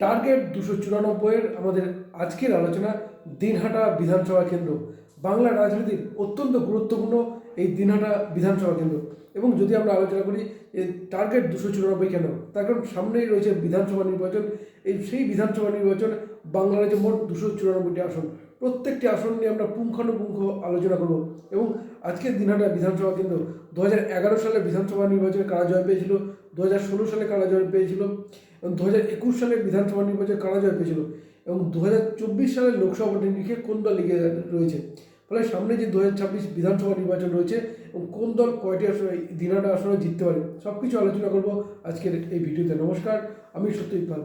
Target দুশো চুরানব্বইয়ের আমাদের আজকের আলোচনা দিনহাটা বিধানসভা কেন্দ্র। বাংলা রাজনীতির অত্যন্ত গুরুত্বপূর্ণ এই দিনহাটা বিধানসভা কেন্দ্র। এবং যদি আমরা আলোচনা করি টার্গেট দুশো চুরানব্বই কেন? তার কারণ সামনেই রয়েছে বিধানসভা নির্বাচন। এই সেই বিধানসভা নির্বাচন বাংলা রাজ্যে মোট দুশো চুরানব্বইটি আসন। প্রত্যেকটি আসন নিয়ে আমরা পুঙ্খানুপুঙ্খ আলোচনা করব। এবং আজকের দিনহাটা বিধানসভা কেন্দ্র দু হাজার এগারো সালে বিধানসভা নির্বাচনে কারা জয় পেয়েছিল? দু হাজার ষোলো সালে কারা জয় পেয়েছিল? এবং দু হাজার একুশ সালে বিধানসভা নির্বাচনে কারা জয় পেয়েছিল এবং দু হাজার চব্বিশ সালের লোকসভা নিরিখে কোন দল এগিয়ে রয়েছে? ফলে সামনে যে দু হাজার ছাব্বিশ বিধানসভা নির্বাচন রয়েছে এবং কোন দল কয়টি আসনে দিনাটা আসনে জিততে পারে সব কিছু আলোচনা করব আজকের এই ভিডিওতে। নমস্কার, আমি সত্যজিৎ পাল।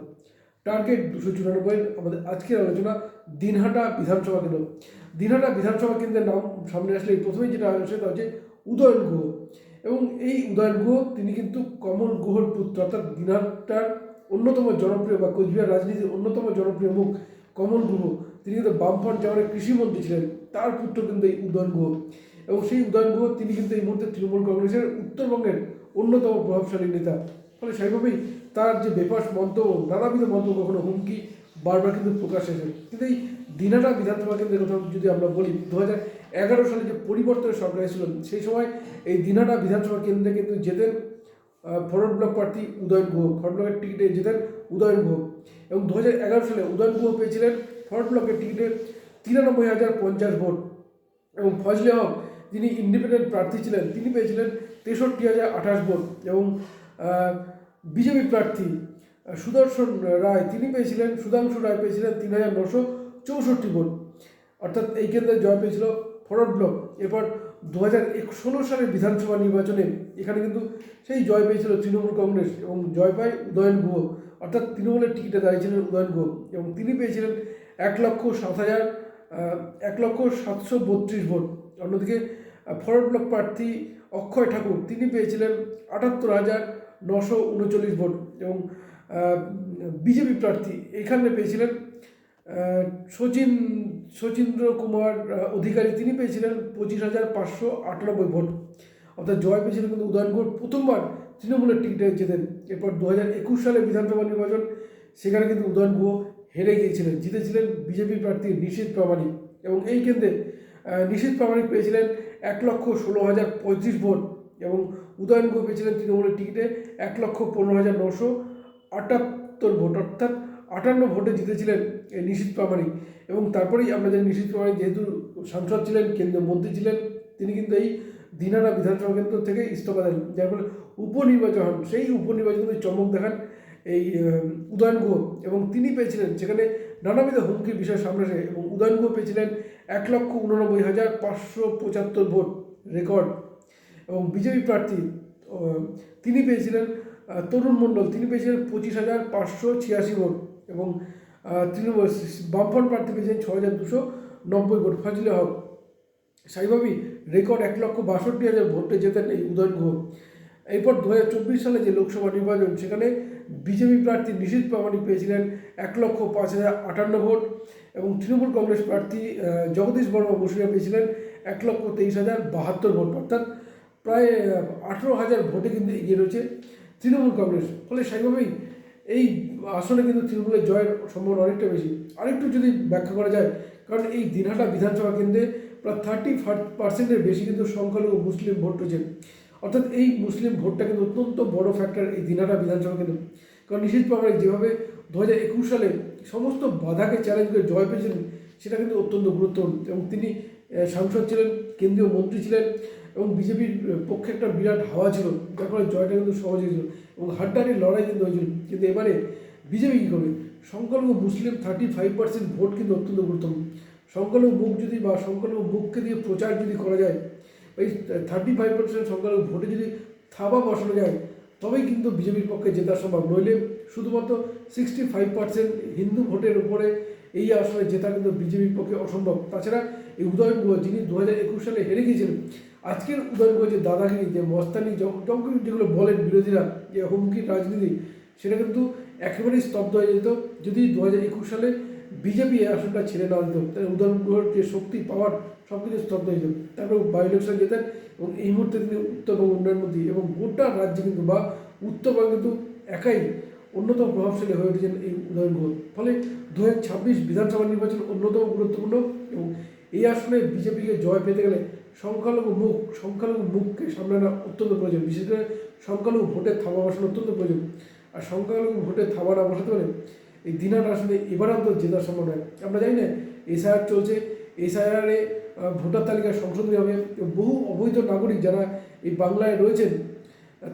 টার্গেট দুশো চুরানব্বই আমাদের আজকের আলোচনা দিনহাটা বিধানসভা কেন্দ্র। দিনহাটা বিধানসভা কেন্দ্রের নাম সামনে আসলে এই প্রথমেই যেটা আসে তা হচ্ছে উদয়ন গুহ। এবং এই উদয়ন গুহ, তিনি কিন্তু কমল গুহর পুত্র, অর্থাৎ দিনহাটার অন্যতম জনপ্রিয় বা কোচবিহার রাজনীতির অন্যতম জনপ্রিয় মুখ কমল গুহ। তিনি কিন্তু বামফ্রন্ট যেমন কৃষিমন্ত্রী ছিলেন। তার পুত্র কিন্তু এই উদয়ন গুহ। এবং সেই উদয়ন গুহ তিনি কিন্তু এই মুহূর্তে তৃণমূল কংগ্রেসের উত্তরবঙ্গের অন্যতম প্রভাবশালী নেতা। ফলে স্বাভাবিকভাবেই তার যে বেপাস মন্তব্য, নানাবিধ মন্তব্য কখনো হুমকি বারবার কিন্তু প্রকাশ এসেছে। কিন্তু এই দিনাটা বিধানসভা কেন্দ্রের কথা যদি আমরা বলি দু হাজার এগারো সালে যে পরিবর্তনের সরকার এসেছিল, সেই সময় এই দিনাটা বিধানসভা কেন্দ্রে কিন্তু যেতেন ফরওয়ার্ড ব্লক প্রার্থী উদয়ন গুহ। ফরওয়ার্ড ব্লকের টিকিটে যেতেন উদয়ন গুহ। এবং দু হাজার এগারো সালে উদয়ন গুহ পেয়েছিলেন ফরওয়ার্ড ব্লকের টিকিটে তিরানব্বই হাজার পঞ্চাশ ভোট। এবং ফজলে হক যিনি ইন্ডিপেন্ডেন্ট প্রার্থী ছিলেন, তিনি পেয়েছিলেন তেষট্টি হাজার আঠাশ ভোট। এবং বিজেপি প্রার্থী সুদর্শন রায়, তিনি পেয়েছিলেন, সুধাংশু রায় পেয়েছিলেন তিন হাজার নশো চৌষট্টি ভোট। অর্থাৎ এই কেন্দ্রে জয় পেয়েছিল ফরওয়ার্ড ব্লক। এরপর দু হাজার ষোলো সালের বিধানসভা নির্বাচনে এখানে কিন্তু সেই জয় পেয়েছিল তৃণমূল কংগ্রেস এবং জয় পায় উদয়ন গুহ। অর্থাৎ তৃণমূলের টিকিটে দাঁড়িয়েছিলেন উদয়ন গুহ এবং তিনি পেয়েছিলেন এক লক্ষ সাত হাজার এক লক্ষ সাতশো বত্রিশ ভোট। অন্যদিকে ফরওয়ার্ড ব্লক প্রার্থী অক্ষয় ঠাকুর, তিনি পেয়েছিলেন আটাত্তর হাজার নশো উনচল্লিশ ভোট এবং বিজেপি প্রার্থী এখানে পেয়েছিলেন সচিন সচিন্দ্র কুমার অধিকারী, তিনি পেয়েছিলেন পঁচিশ হাজার পাঁচশো আটানব্বই ভোট। অর্থাৎ জয় পেয়েছিলেন কিন্তু উদয়নগড় প্রথমবার তৃণমূলের টিকিটে যেতেন এরপর দু হাজার একুশ সালে বিধানসভা নির্বাচন, সেখানে কিন্তু উদয়ন গুহ হেরে গিয়েছিলেন। জিতেছিলেন বিজেপি প্রার্থী নিশীত প্রামাণিক এবং এই কেন্দ্রে নিশীত প্রামাণিক পেয়েছিলেন এক লক্ষ ষোলো হাজার পঁয়ত্রিশ ভোট এবং উদয়ন গুহ পেয়েছিলেন তৃণমূলের টিকিটে এক লক্ষ পনেরো হাজার নশো আটাত্তর ভোট। অর্থাৎ আটান্ন ভোটে জিতেছিলেন নিশীত প্রামাণিক। এবং তারপরেই আমরা আমাদের নিশীত প্রামাণিক যেহেতু সাংসদ ছিলেন, কেন্দ্রীয় মন্ত্রী ছিলেন, তিনি কিন্তু এই দিনারা বিধানসভা কেন্দ্র থেকে ইস্তফা দেন। যার ফলে উপনির্বাচন হন। সেই উপনির্বাচনে চমক দেখান এই উদয়ন গুহ। এবং তিনি পেয়েছিলেন সেখানে নানাবিধ হুমকির বিষয় সামনে আসে। এবং উদয়ন গুহ পেয়েছিলেন এক লক্ষ উননব্বই হাজার পাঁচশো পঁচাত্তর ভোট রেকর্ড। এবং বিজেপি প্রার্থী তিনি পেয়েছিলেন তরুণ মণ্ডল। তিনি পেয়েছিলেন পঁচিশ হাজার পাঁচশো ছিয়াশি ভোট। এবং তৃণমূল বামফ্রন্ট প্রার্থী পেয়েছেন ছ হাজার দুশো নব্বই ভোট। ফজলে হক স্বাভাবিক রেকর্ড এক লক্ষ বাষট্টি হাজার ভোটে জেতেন এই উদয়ন গুহ। এরপর দু হাজার চব্বিশ সালে যে লোকসভা নির্বাচন, সেখানে বিজেপি প্রার্থী নিশীত প্রামাণিক পেয়েছিলেন এক লক্ষ পাঁচ হাজার আটান্ন ভোট এবং তৃণমূল কংগ্রেস প্রার্থী জগদীশ বর্মা বসুরিয়া পেয়েছিলেন এক লক্ষ তেইশ হাজার বাহাত্তর ভোট। অর্থাৎ প্রায় আঠেরো হাজার ভোটে কিন্তু এগিয়ে রয়েছে তৃণমূল কংগ্রেস। ফলে স্বাভাবিকভাবেই এই আসনে কিন্তু তৃণমূলের জয়ের সম্ভাবনা অনেকটা বেশি। আরেকটু যদি ব্যাখ্যা করা যায়, কারণ এই দিনহাটা বিধানসভা কেন্দ্রে প্রায় থার্টি পার্সেন্টের বেশি কিন্তু সংখ্যালঘু মুসলিম ভোট রয়েছে অর্থাৎ এই মুসলিম ভোটটা কিন্তু অত্যন্ত বড় ফ্যাক্টর এই দিনহাটা বিধানসভা কেন্দ্র। কারণ নিশ্চিত প্রামাণিক যেভাবে দু হাজার একুশ সালে সমস্ত বাধাকে চ্যালেঞ্জ করে জয় পেয়েছিলেন, সেটা কিন্তু অত্যন্ত গুরুত্বপূর্ণ। এবং তিনি সাংসদ ছিলেন, কেন্দ্রীয় মন্ত্রী ছিলেন এবং বিজেপির পক্ষে একটা বিরাট হাওয়া ছিল, যার ফলে জয়টা কিন্তু সহজ হয়েছিল এবং হাড্ডাহাড্ডির লড়াই কিন্তু হয়েছিল। কিন্তু এবারে বিজেপি কী করবে? সংখ্যালঘু মুসলিম থার্টি ফাইভ পার্সেন্ট ভোট কিন্তু অত্যন্ত গুরুত্বপূর্ণ। সংখ্যালঘু মুখ যদি বা সংখ্যালঘু মুখকে দিয়ে প্রচার যদি করা যায়, এই থার্টি ফাইভ পার্সেন্ট সংখ্যালঘু ভোটে যদি থাবা বসানো যায়, তবেই কিন্তু বিজেপির পক্ষে জেতা সম্ভব। নইলে শুধুমাত্র সিক্সটি ফাইভ পার্সেন্ট হিন্দু ভোটের উপরে এই আসনে জেতা কিন্তু বিজেপির পক্ষে অসম্ভব। তাছাড়া এই উদয়ন গুহ যিনি দু হাজার একুশ সালে হেরে গিয়েছিলেন আজকের যে দাদাগিরি যে মস্তানি জমকি যেগুলো বলেন বিরোধীরা, যে হুমকির রাজনীতি, সেটা কিন্তু একেবারেই স্তব্ধ হয়ে যেত। যদি দু হাজার একুশ সালে বিজেপি এই আসনটা ছেড়ে না দিত, তাহলে উদয়ন যে শক্তি, পাওয়ার সব কিছু স্তব্ধ হয়ে যেত। তারপরে বাই ইলেকশন যেতেন এবং এই মুহূর্তে তিনি উত্তরবঙ্গ উন্নয়ন মন্ত্রী এবং গোটা রাজ্যে কিন্তু বা উত্তরবঙ্গে কিন্তু একাই অন্যতম প্রভাবশালী হয়ে উঠেছেন এই উদয়ন গুহ ফলে দু হাজার ছাব্বিশ বিধানসভা নির্বাচন অন্যতম গুরুত্বপূর্ণ এবং এই আসনে বিজেপিকে জয় পেতে গেলে সংখ্যালঘু মুখ, সংখ্যালঘু মুখকে সামলানো অত্যন্ত প্রয়োজন, বিশেষ করে সংখ্যালঘু ভোটের থাবা বসানো অত্যন্ত প্রয়োজন। আর সংখ্যালঘু ভোটের থাবা না বসাতে পারে, এই দিনাটা আসলে এবার অন্তত জেতার সম্ভব নয়। আমরা জানি না, এসআইআর চলছে, এসআইআরে ভোটার তালিকা সংশোধনী হবে বহু অবৈধ নাগরিক যারা এই বাংলায় রয়েছেন,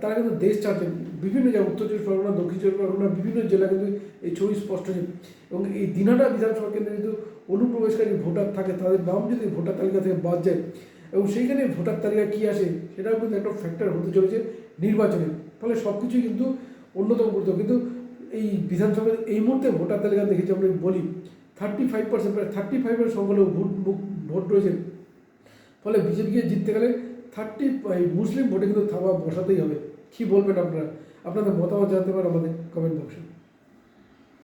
তারা কিন্তু দেশ ছাড়ছেন। বিভিন্ন জায়গায় উত্তর চব্বিশ পরগনা, দক্ষিণ চব্বিশ পরগনা, বিভিন্ন জেলা কিন্তু এই ছবি স্পষ্ট হচ্ছে। এবং এই দিনাটা বিধানসভা কেন্দ্রে যদি অনুপ্রবেশকারী ভোটার থাকে, তাদের নাম যদি ভোটার তালিকা থেকে বাদ যায় এবং সেইখানে ভোটার তালিকা কী আসে সেটাও কিন্তু একটা ফ্যাক্টর হতে চলেছে নির্বাচনে। ফলে সব কিছুই কিন্তু অন্যতম গুরুত্ব। কিন্তু এই বিধানসভার এই মুহূর্তে ভোটার তালিকা দেখেছি আমরা বলি থার্টি ফাইভ পার্সেন্ট প্রায় থার্টি ফাইভের সংখ্যালঘু ভোট ভোট রয়েছে। ফলে বিজেপিকে জিততে গেলে থার্টি মুসলিম ভোটে কিন্তু থাবা বসাতেই হবে। কী বলবেন আপনারা? আপনাদের মতামত জানতে পারেন আমাদের কমেন্ট বক্সে